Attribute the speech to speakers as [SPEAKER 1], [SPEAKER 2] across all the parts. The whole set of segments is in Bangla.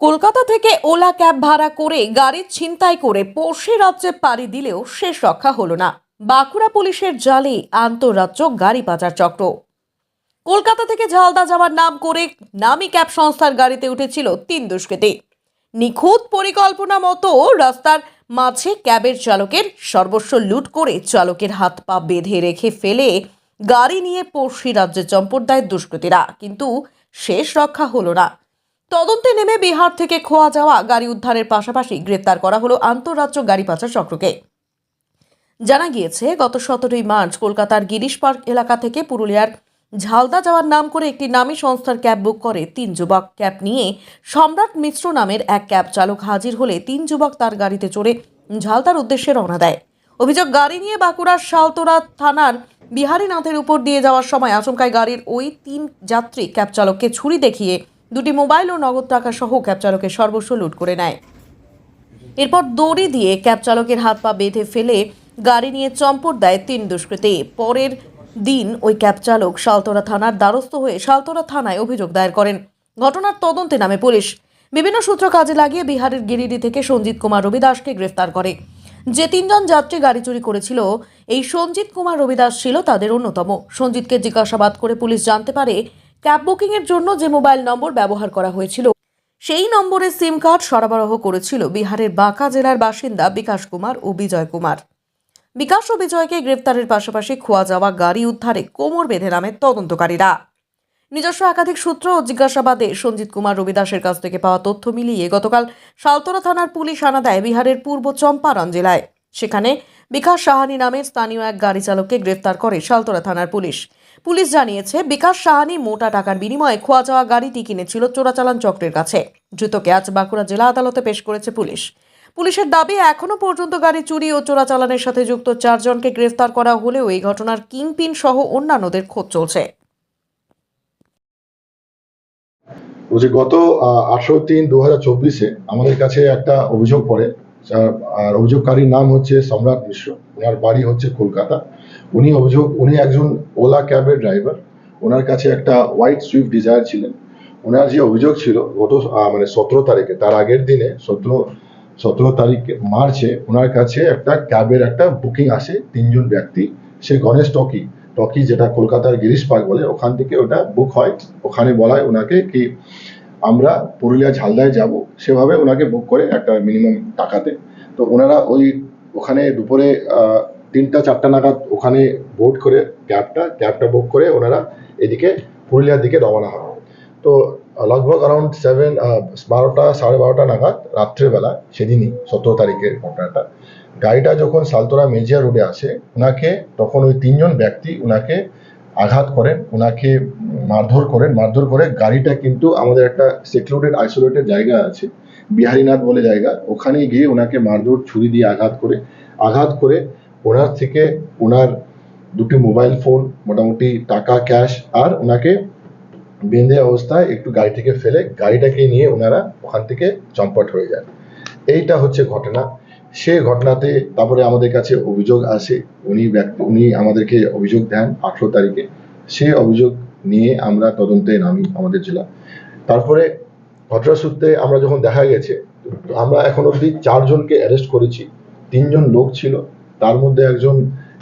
[SPEAKER 1] কলকাতা থেকে ওলা ক্যাব ভাড়া করে গাড়ি ছিনতাই করে পড়শি রাজ্যে পাড়ি দিলেও শেষ রক্ষা হলো না। বাঁকুড়া পুলিশের জালে আন্তঃরাজ্য গাড়ি পাচার চক্র। কলকাতা থেকে ঝালদা যাওয়ার নাম করে নামি ক্যাব সংস্থার গাড়িতে উঠেছিল তিন দুষ্কৃতী। নিখুঁত পরিকল্পনা মতো রাস্তার মাঝে ক্যাবের চালকের সর্বস্ব লুট করে চালকের হাত পা বেঁধে রেখে ফেলে গাড়ি নিয়ে পড়শি রাজ্যে চম্পট দেয় দুষ্কৃতীরা। কিন্তু শেষ রক্ষা হলো না। তদন্তে নেমে বিহার থেকে খোয়া যাওয়া গাড়ি উদ্ধারের পাশাপাশি গ্রেপ্তার করা হলো আন্তঃরাজ্য গাড়ি পাচার চক্রকে। জানা গিয়েছে, গত সতেরোই মার্চ কলকাতার গিরিশ পার্ক এলাকা থেকে পুরুলিয়ার ঝালদা যাওয়ার নাম করে একটি নামী সংস্থার ক্যাব বুক করে তিন যুবক। ক্যাব নিয়ে সম্রাট মিশ্র নামের এক ক্যাব চালক হাজির হলে তিন যুবক তার গাড়িতে চড়ে ঝালদার উদ্দেশ্যে রওনা দেয়। অভিযোগ, গাড়ি নিয়ে বাঁকুড়ার শালতোরা থানার বিহারীনাথের উপর দিয়ে যাওয়ার সময় আচমকায় গাড়ির ওই তিন যাত্রী ক্যাব চালককে ছুরি দেখিয়ে দুটি মোবাইল ও নগদ টাকা সহ ক্যাব চালকের সর্বস্ব লুট করে নেয়। এরপর দড়ি দিয়ে ক্যাব চালকের হাত পা বেঁধে ফেলে গাড়ি নিয়ে চম্পট দেয় তিন দুষ্কৃতী। পরের দিন ওই ক্যাব চালক শালতোরা থানার দ্বারস্থ হয়ে শালতোরা থানায় অভিযোগ দায়ের করেন। ঘটনার তদন্তে নামে পুলিশ। বিভিন্ন সূত্র কাজে লাগিয়ে বিহারের গিরিডি থেকে সঞ্জিত কুমার রবিদাসকে গ্রেফতার করে। যে তিনজন যাত্রী গাড়ি চুরি করেছিল, এই সঞ্জিত কুমার রবিদাস ছিল তাদের অন্যতম। সঞ্জিতকে জিজ্ঞাসাবাদ করে পুলিশ জানতে পারে ক্যাব বুকিংয়ের জন্য যে মোবাইল নম্বর ব্যবহার করা হয়েছিল, সেই নম্বরে সিম কার্ড সরবরাহ করেছিল বিহারের বাঁকা জেলার বাসিন্দা বিকাশ কুমার ও বিজয় কুমার। বিকাশ ও বিজয়কে গ্রেফতারের পাশাপাশি খোয়া যাওয়া গাড়ি উদ্ধারে কোমর বেঁধে নামে তদন্তকারীরা। নিজস্ব একাধিক সূত্র ও জিজ্ঞাসাবাদে সঞ্জিত কুমার রবিদাসের কাছ থেকে পাওয়া তথ্য মিলিয়ে গতকাল সালতোরা থানার পুলিশ আনা দেয় বিহারের পূর্ব চম্পারণ জেলায়। সেখানে বিকাশ সাহানি নামের স্থানীয় এক গাড়ি চালককে গ্রেফতার করে সালতোরা থানার পুলিশ। পুলিশ জানিয়েছে, বিকাশ সাহানি মোটা টাকার বিনিময়ে খোয়া যাওয়া গাড়িটি কিনেছিল চোরাচালান চক্রের কাছে। ধৃতকে আজ বাঁকুড়া জেলা আদালতে পেশ করেছে পুলিশ। পুলিশের দাবি এখনও পর্যন্ত গাড়ি চুরি ও চোরাচালানের সাথে যুক্ত চারজনকে গ্রেফতার করা হলেও এই ঘটনার কিংপিন সহ অন্যান্যদের খোঁজ চলছে।
[SPEAKER 2] বলছি গত আঠারো তিন দু হাজার চব্বিশে আমাদের কাছে একটা অভিযোগ পড়ে আর অভিযোগকারীর নাম হচ্ছে সম্রাট মিশ্র। ওনার বাড়ি হচ্ছে কলকাতা। উনি অভিযোগ, উনি একজন ওলা ক্যাবের ড্রাইভার। ওনার কাছে একটা হোয়াইট সুইফট ডিজায়ার ছিলেন। ওনার যে অভিযোগ ছিল, গত মানে সতেরো তারিখে, তার আগের দিনে, সতেরো সতেরো তারিখ, মার্চে ওনার কাছে একটা ক্যাবের একটা বুকিং আসে, তিনজন ব্যক্তি, সে গণেশ টকি টকি যেটা কলকাতার গিরিশ পার্ক বলে, ওখান থেকে ওটা বুক হয়। ওখানে বলা হয় ওনাকে কি আমরা পুরুলিয়া ঝালদায় যাব, সেভাবে ওনাকে বুক করে একটা মিনিমাম টাকাতে। তো ওনারা ওই, ওখানে দুপুরে তিনটা, চারটা নাগাদ ওখানে বোট করে, ক্যাবটা ক্যাবটা বুক করে ওনারা এদিকে পুরুলিয়ার দিকে রওনা হয়। তো লগভগ অ্যারাউন্ড সেভেন বারোটা, সাড়ে বারোটা নাগাদ রাত্রেবেলা সেদিনই সতেরো তারিখের ঘটনাটা। গাড়িটা যখন সালতোরা মেজিয়া রোডে আসে ওনাকে তখন ওই তিনজন ব্যক্তি ওনাকে আঘাত করেন ওনাকে মারধর করেন। মারধর করে গাড়িটা কিন্তু আমাদের একটা সেক্লুডেড আইসোলেটেড জায়গা আছে, বিহারীনাথ বলে জায়গা। ওখানে গিয়ে ওনাকে মারধর, ছুরি দিয়ে আঘাত করে আঘাত করে ওনার থেকে ওনার দুটি মোবাইল ফোন, মোটামুটি টাকা, ক্যাশ, আর ওনাকে বেঁধে অবস্থায় একটু গাড়ি থেকে ফেলে গাড়িটাকে নিয়ে ওনারা ওখান থেকে চম্পট হয়ে যায় এইটা হচ্ছে ঘটনা। সে ঘটনাতে তারপরে আমাদের কাছে অভিযোগ আসে। উনি ব্যক্তি, উনি আমাদেরকে অভিযোগ দেন আঠেরো তারিখে। সে অভিযোগ নিয়ে আমরা তদন্তে নামি আমাদের জেলা। তারপরে ঘটনা সূত্রে আমরা যখন দেখা গেছে, আমরা এখন অবধি চারজনকে অ্যারেস্ট করেছি। তিনজন লোক ছিল। তার মধ্যে একজন,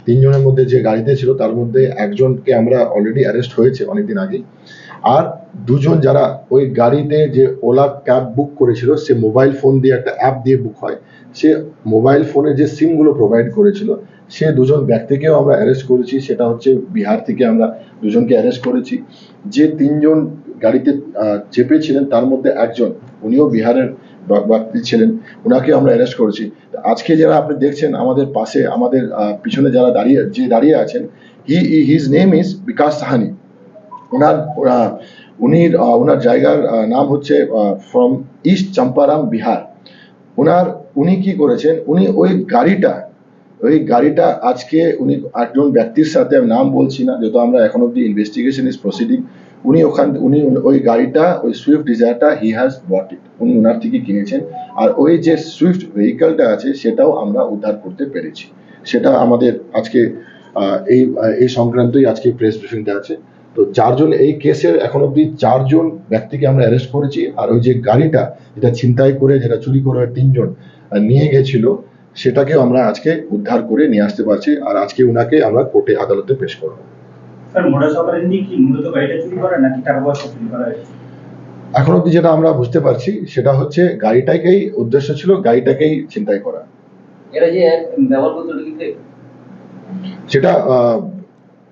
[SPEAKER 2] তিনজনের মধ্যে যে গাড়িতে ছিল, তার মধ্যে একজনকে আমরা অলরেডি অ্যারেস্ট হয়েছে অনেকদিন আগেই। আর দুজন যারা ওই গাড়িতে যে ওলা ক্যাব বুক করেছিল, সে মোবাইল ফোন দিয়ে একটা অ্যাপ দিয়ে বুক হয়। সে মোবাইল ফোনে যে সিমগুলো প্রোভাইড করেছিল, সে দুজন ব্যক্তিকেও আমরা অ্যারেস্ট করেছি। সেটা হচ্ছে বিহার থেকে আমরা দুজনকে অ্যারেস্ট করেছি। যে তিনজন গাড়িতে চেপেছিলেন, তার মধ্যে একজন, উনিও বিহারের ওনাকে আমরা অ্যারেস্ট করেছি। আজকে যারা আপনি দেখছেন আমাদের পাশে, আমাদের পিছনে যারা দাঁড়িয়ে, যে দাঁড়িয়ে আছেন he his name is Bikash Sahani. ওনার উনি ওনার জায়গার নাম হচ্ছে ফ্রম ইস্ট চম্পারাম বিহার ওনার উনি কি করেছেন, উনি ওই গাড়িটা ওই গাড়িটা আজকে উনি একজন ব্যক্তির সাথে নাম বলছি না, যেহেতু আমরা এখন অব্দি ইনভেস্টিগেশন ইজ প্রসিডিং উনি ওখান, উনি ওই গাড়িটা, ওই সুইফট ডিজায়ারটা হি হ্যাজ বট ইট উনি ওনার থেকে কিনেছেন। আর ওই যে সুইফট ভেহিকলটা আছে, সেটাও আমরা উদ্ধার করতে পেরেছি। সেটা আমাদের আজকে এই এই সংক্রান্তই আজকে প্রেস ব্রিফিংটা আছে। তো চারজন, এই কেসের এখন অবধি চারজন ব্যক্তিকে আমরা অ্যারেস্ট করেছি। আর ওই যে গাড়িটা, যেটা ছিনতাই করে, যেটা চুরি করে তিনজন নিয়ে গেছিল, সেটাকেও আমরা আজকে উদ্ধার করে নিয়ে আসতে পারছি। আর আজকে ওনাকে আমরা কোর্টে আদালতে পেশ করব।
[SPEAKER 3] স্যার মোডাস অপারেন্ডি কি মূলত গাড়িটা চুরি করা নাকি টাকা পয়সা চুরি করা
[SPEAKER 2] এখন অব্দি যেটা আমরা বুঝতে পারছি সেটা হচ্ছে গাড়িটাকেই উদ্দেশ্য ছিল গাড়িটাকেই ছিনতাই করা।
[SPEAKER 4] এরা যে ব্যবহার করতো ওটা
[SPEAKER 2] সেটা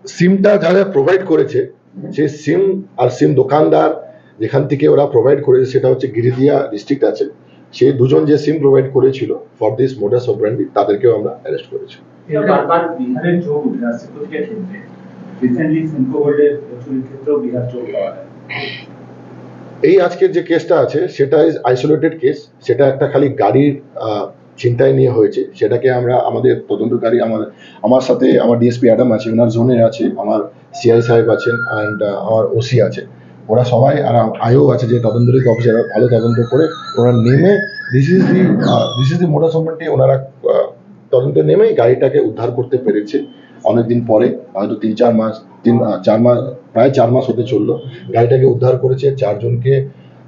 [SPEAKER 2] সিমটা যারা প্রোভাইড করেছে সেই সিম আর সিম দোকানদার যেখান থেকে ওরা প্রোভাইড করেছে সেটা হচ্ছে গিরিদিয়া ডিস্ট্রিক্ট আছে। সেই দুজন যে সিম প্রোভাইড করেছিল for this modus of operandi তাদেরকেও আমরা অ্যারেস্ট করেছি। এই আজকের যে কেসটা আছে, সেটা ইজ আইসোলেটেড কেস সেটা একটা খালি গাড়ির ছিনতাই নিয়ে হয়েছে। সেটাকে আমরা আমাদের তদন্তকারী, আমার আমার সাথে আমার ডিএসপি অ্যাডাম আছে ওনার জোনে আছে, আমার সিআই সাহেব আছেন অ্যান্ড আমার ওসি আছে। ওরা সবাই, আর আইও আছে যে তদন্তকারী অফিসার ভালো তদন্ত করে, ওরা নেমে this is the this is the motor সম্পর্কে ওনারা তদন্ত নেমেই গাড়িটাকে উদ্ধার করতে পেরেছে। অনেকদিন পরে হয়তো তিন চার মাস তিন চার মাস প্রায় চার মাস হতে চলল। গাড়িটাকে উদ্ধার করেছে চারজনকে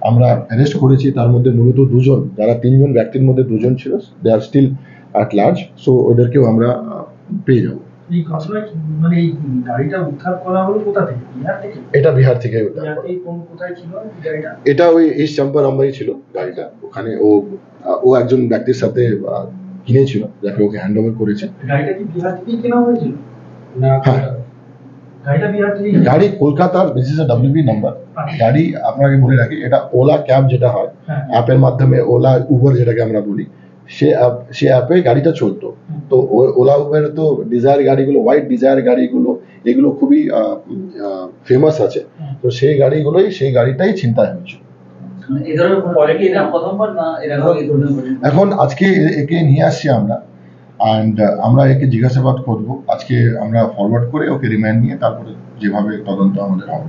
[SPEAKER 2] আমরা অ্যারেস্ট করেছি। তার মধ্যে মূলত দুজন যারা তিনজন ব্যক্তির মধ্যে দুজন ছিল they are still at large so ওদেরকেও আমরা পেয়ে যাব।
[SPEAKER 5] এই ঘটনায় মানে এই গাড়িটা উদ্ধার করা হলো কোথা থেকে? বিহার থেকে?
[SPEAKER 2] এটা বিহার থেকে উদ্ধার
[SPEAKER 5] বিহার
[SPEAKER 2] করা।
[SPEAKER 5] থেকে কোন কোথায় ছিল গাড়িটা?
[SPEAKER 2] এটা ওই ইস্ট চাম্পার আমবাই ছিল গাড়িটা। ওখানে ও ও একজন ব্যক্তির সাথে কিনেছিল যাকে ওকে হ্যান্ড ওভার করেছে। হ্যাঁ। গাড়ি কলকাতার দিস ইজ ডাব্লিউবি নাম্বার গাড়ি আপনাকে বলে রাখি এটা ওলা ক্যাব যেটা হয়
[SPEAKER 5] হ্যাঁ।
[SPEAKER 2] অ্যাপের মাধ্যমে ওলা উবার যেটাকে আমরা বলি। সে অ্যাপ সে অ্যাপে গাড়িটা চলতো। তো ওলা উবের তো ডিজায়ার গাড়িগুলো হোয়াইট ডিজায়ার গাড়িগুলো এগুলো খুবই ফেমাস আছে। তো সেই গাড়িগুলোই সেই গাড়িটাই চিন্তায় হয়েছিল। এখন আজকে একে নিয়ে আসছি আমরা অ্যান্ড আমরা একে জিজ্ঞাসাবাদ করব। আজকে আমরা ফরওয়ার্ড করে ওকে রিমান্ড নিয়ে তারপরে যেভাবে তদন্ত আমাদের হবে।